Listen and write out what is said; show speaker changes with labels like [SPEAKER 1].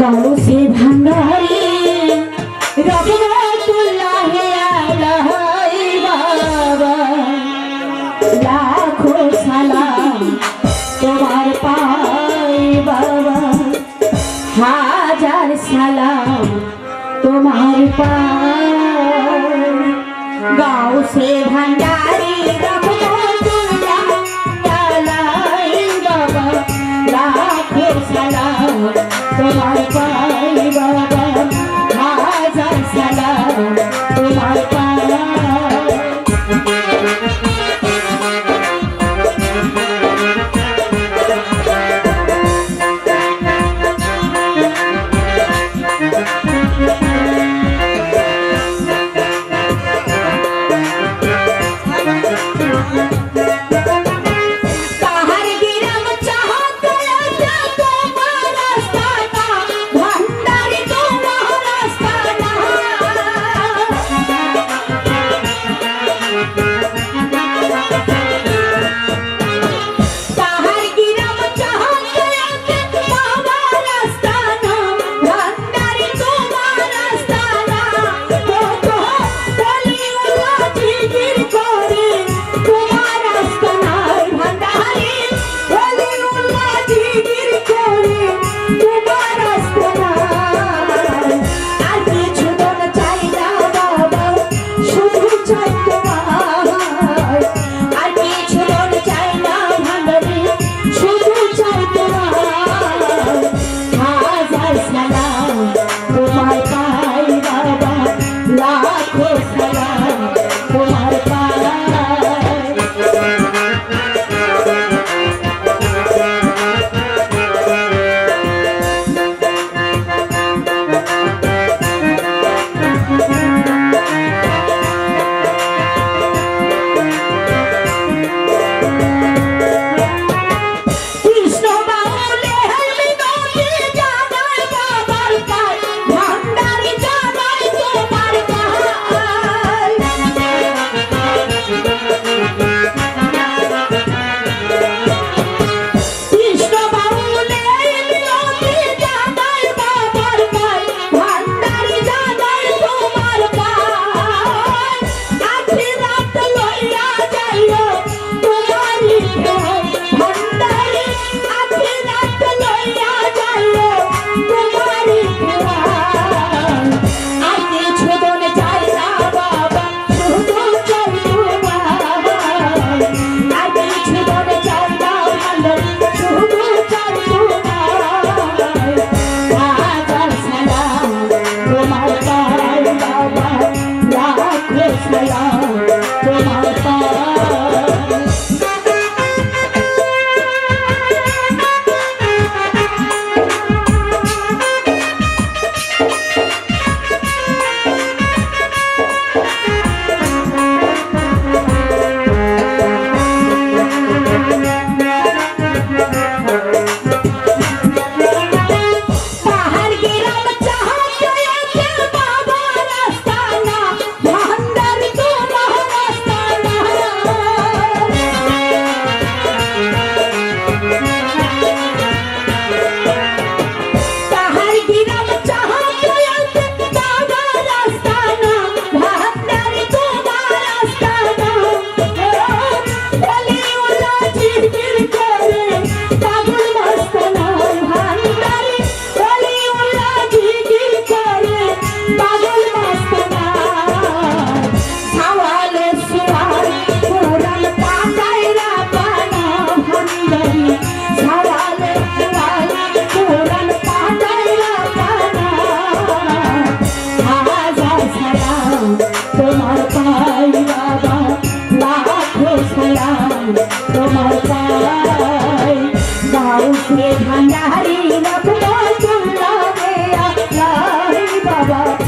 [SPEAKER 1] গাও সে ভান্ডারি রবীন্দ্রতুল্লাহ বাবা। লাখো সালাম তোমার পাই হাজার সালাম তোমার পাই গাও সে ভান্ডারি রবীন্দ্রতুল্লাহ বাবা। I'm Bye-bye. বাবা